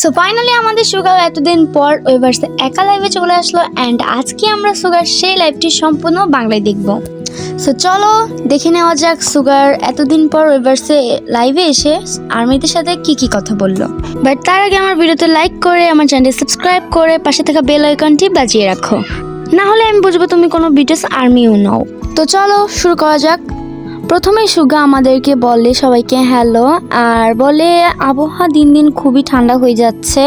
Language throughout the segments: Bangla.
সো ফাইনালি আমাদের সুগার এতদিন পর ওয়েভার্সে একা লাইভে চলে আসলো অ্যান্ড আজকে আমরা সুগার সেই লাইভটি সম্পূর্ণ বাংলায় দেখব। সো চলো দেখে নেওয়া যাক সুগার এতদিন পর ওয়েভার্সে লাইভে এসে আর্মিদের সাথে কি কি কথা বলল। বাট তার আগে আমার ভিডিওতে লাইক করে, আমার চ্যানেল সাবস্ক্রাইব করে, পাশে থাকা বেল আইকনটি বাজিয়ে রাখো। না হলে আমি বুঝব তুমি কোনো বিটিএস আর্মিও নাও। তো চলো শুরু করা যাক। প্রথমে সুগা আমাদেরকে বলে সবাইকে হ্যালো আর বলে আবহাওয়া দিন দিন খুবই ঠান্ডা হয়ে যাচ্ছে।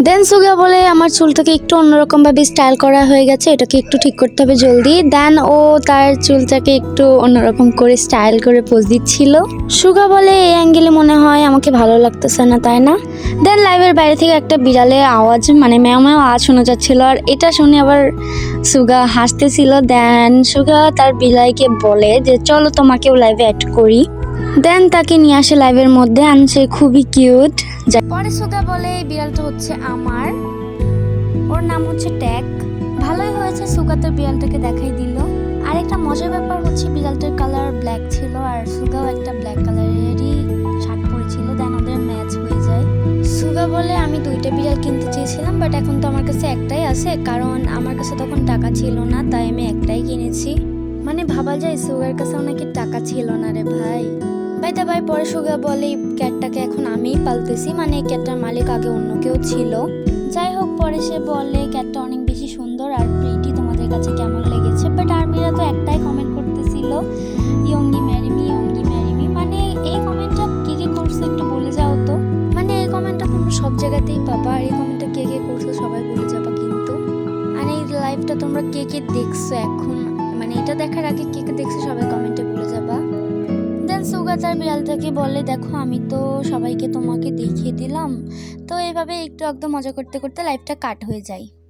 দেন সুগা বলে, আমার চুলটাকে একটু অন্যরকমভাবে স্টাইল করা হয়ে গেছে, এটাকে একটু ঠিক করতে হবে জলদি। দেন ও তার চুলটাকে একটু অন্যরকম করে স্টাইল করে পোজ দিচ্ছিল। সুগা বলে, এই অ্যাঙ্গেলে মনে হয় আমাকে ভালো লাগতেছে না, তাই না? দেন লাইভের বাইরে থেকে একটা বিড়ালের আওয়াজ মানে ম্যাও ম্যাও আওয়াজ শোনা যাচ্ছিল, আর এটা শুনে আবার সুগা হাসতেছিল। দেন সুগা তার বিলাইকে বলে যে, চলো তোমাকেও লাইভে অ্যাড করি। দেন তাকে নিয়ে আসে লাইভের মধ্যে আনছে খুবই কিউট পরে সুগা বলে, এই বিড়ালটা হচ্ছে আমার। ওর নাম হচ্ছে ট্যাগ ভালোই হয়েছে, সুগা তো বিড়ালটাকে দেখাই দিল। আর একটা মজার ব্যাপার হচ্ছে, বিড়ালটার কালার ব্ল্যাক ছিল, আর সুগাও একটা ব্ল্যাক কালারেরই শার্ট পরেছিল দেন ওদের ম্যাচ হয়ে যায়। সুগা বলে, আমি দুইটা বিড়াল কিনতে চেয়েছিলাম বাট এখন তো আমার কাছে একটাই আছে, কারণ আমার কাছে তখন টাকা ছিল না, তাই আমি একটাই কিনেছি। মানে ভাবা যায়, সুগার কাছেও নাকি টাকা ছিল না রে ভাই। ভাই ভাই পরে সুগা বলে ক্যাটটাকে এখন আমিই পালতেছি। মানে ক্যাটটার মালিক আগে অন্য কেউ ছিল। যাই হোক, পরে সে বলে, ক্যাটটা অনেক বেশি সুন্দর আর প্রিটি তোমাদের কাছে কেমন লেগেছে? বাট আর্মিরা তো একটাই কমেন্ট করতেছিল, ইয়ঙ্গি ম্যারিমি ইয়ঙ্গি ম্যারিমি। মানে এই কমেন্টটা কে কে করছে একটু বলে যাও তো। মানে এই কমেন্টটা তোমরা সব জায়গাতেই পাবা, আর এই কমেন্টটা কে কে করছে সবাই বলে যাবা কিন্তু। আর এই লাইভটা তোমরা কে কে দেখছ এখন? মানে এটা দেখার আগে কে কে দেখছ সবাই তার বিড়ালটাকে বলে, দেখো, আমি তো সবাইকে তোমাকে দেখিয়ে দিলাম। তো এইভাবে একটু একদম মজা করতে করতে লাইফটা কাট হয়ে যায়।